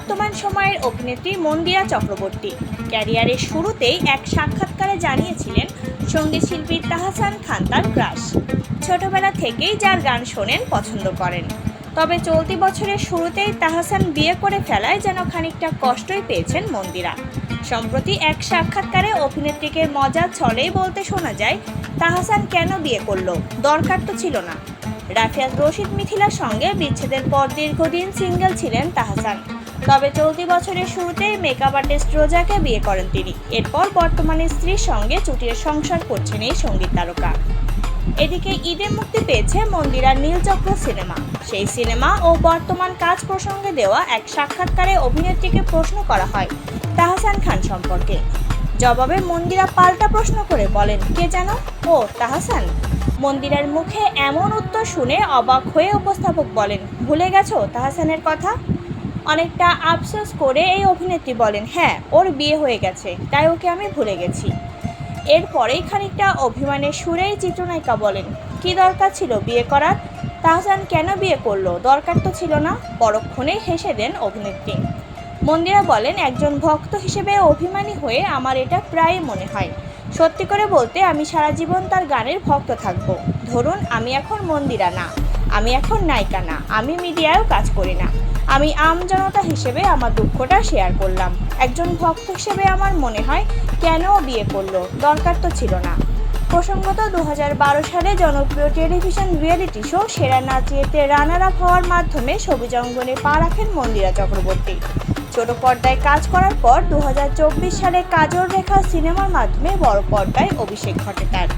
বর্তমান সময়ের অভিনেত্রী মন্দিরা চক্রবর্তী। ক্যারিয়ারের শুরুতেই এক সাক্ষাৎকারে জানিয়েছিলেন সংগীত শিল্পী তাহসান খান তার ক্রাশ। ছোটবেলা থেকেই যার গান শোনেন, পছন্দ করেন। তবে চলতি বছরের শুরুতেই তাহসান বিয়ে করে ফেলায় যেন খানিকটা কষ্টই পেয়েছেন মন্দিরা। সম্প্রতি এক সাক্ষাৎকারে অভিনেত্রীকে মজা ছলেই বলতে শোনা যায়, তাহসান কেন বিয়ে করল? দরকার তো ছিল না। রাফিয়াজ রশিদ মিথিলার সঙ্গে বিচ্ছেদের পর দীর্ঘদিন সিঙ্গেল ছিলেন তাহসান। তবে চলতি বছরের শুরুতেই মেকআপ আর্টিস্ট রোজাকে বিয়ে করেন তিনি। এরপর বর্তমানে স্ত্রীর সঙ্গে চুটিয়ে সংসার করছেন এই সংগীত তারকা। এদিকে ঈদে মুক্তি পেয়েছে মন্দিরার নীলচক্র সিনেমা। সেই সিনেমা ও বর্তমান কাজ প্রসঙ্গে দেওয়া এক সাক্ষাৎকারে অভিনেত্রীকে প্রশ্ন করা হয়, তাহসান খান সম্পর্কে। জবাবে মন্দিরা পাল্টা প্রশ্ন করে বলেন, কে যেন? ও, তাহসান। মন্দিরার মুখে এমন উত্তর শুনে অবাক হয়ে উপস্থাপক বলেন, ভুলে গেছো তাহসানের কথা? অনেকটা আফসোস করে এই অভিনেত্রী বলেন হ্যাঁ ওর বিয়ে হয়ে গেছে, তাই ওকে আমি ভুলে গেছি। এরপরেই খানিকটা অভিমানের সুরেই চিত্রনায়িকা বলেন, কি দরকার ছিল বিয়ে করার? তাহসান কেন বিয়ে করল? দরকার তো ছিল না। পরক্ষণে হেসে দেন অভিনেত্রী। মন্দিরা বলেন, একজন ভক্ত হিসেবে অভিমানী হয়ে আমার এটা প্রায় মনে হয়। সত্যি করে বলতে আমি সারা জীবন তার গানের ভক্ত থাকব। ধরুন, আমি এখন মন্দিরা না, আমি এখন নায়িকা না, আমি মিডিয়ায়ও কাজ করি না। আমি আমজনতা হিসেবে আমার দুঃখটা শেয়ার করলাম। একজন ভক্ত হিসেবে আমার মনে হয়, কেন বিয়ে করল? দরকার তো ছিল না। প্রসঙ্গত দু হাজার বারো সালে জনপ্রিয় টেলিভিশন রিয়েলিটি শো সেরা নাচিয়েতে রানার আপ হওয়ার মাধ্যমে সবুজ অঙ্গনে পা রাখেন মন্দিরা চক্রবর্তী। ছোট পর্দায় কাজ করার পর দু হাজার চব্বিশ সালে কাজল রেখা সিনেমার মাধ্যমে বড় পর্দায় অভিষেক ঘটে তার।